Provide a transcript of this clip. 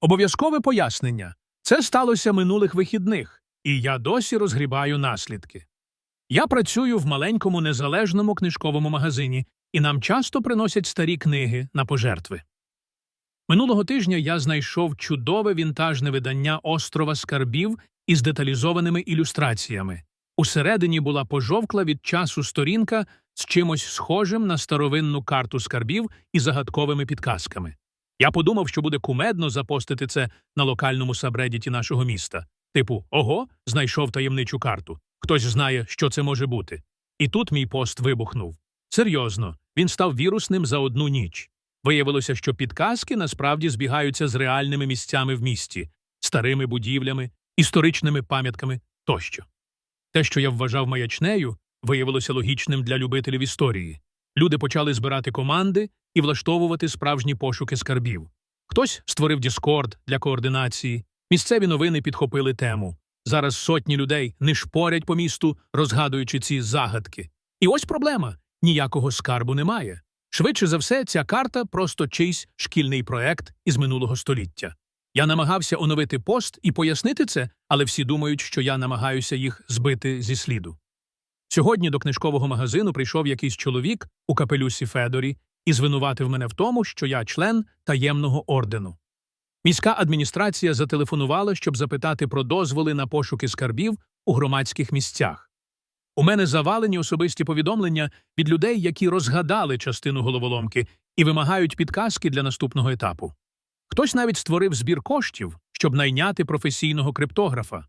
Обов'язкове пояснення. Це сталося минулих вихідних, і я досі розгрібаю наслідки. Я працюю в маленькому незалежному книжковому магазині, і нам часто приносять старі книги на пожертви. Минулого тижня я знайшов чудове вінтажне видання острова скарбів із деталізованими ілюстраціями. Усередині була пожовкла від часу сторінка з чимось схожим на старовинну карту скарбів і загадковими підказками. Я подумав, що буде кумедно запостити це на локальному сабредіті нашого міста. Типу, ого, знайшов таємничу карту. Хтось знає, що це може бути. І тут мій пост вибухнув. Серйозно, він став вірусним за одну ніч. Виявилося, що підказки насправді збігаються з реальними місцями в місті, старими будівлями, історичними пам'ятками тощо. Те, що я вважав маячнею, виявилося логічним для любителів історії. Люди почали збирати команди і влаштовувати справжні пошуки скарбів. Хтось створив Діскорд для координації, місцеві новини підхопили тему. Зараз сотні людей не шпорять по місту, розгадуючи ці загадки. І ось проблема ніякого скарбу немає. Швидше за все, ця карта просто чийсь шкільний проект із минулого століття. Я намагався оновити пост і пояснити це, але всі думають, що я намагаюся їх збити зі сліду. Сьогодні до книжкового магазину прийшов якийсь чоловік у капелюсі Федорі і звинуватив мене в тому, що я член таємного ордену. Міська адміністрація зателефонувала, щоб запитати про дозволи на пошуки скарбів у громадських місцях. У мене завалені особисті повідомлення від людей, які розгадали частину головоломки і вимагають підказки для наступного етапу. Хтось навіть створив збір коштів, щоб найняти професійного криптографа.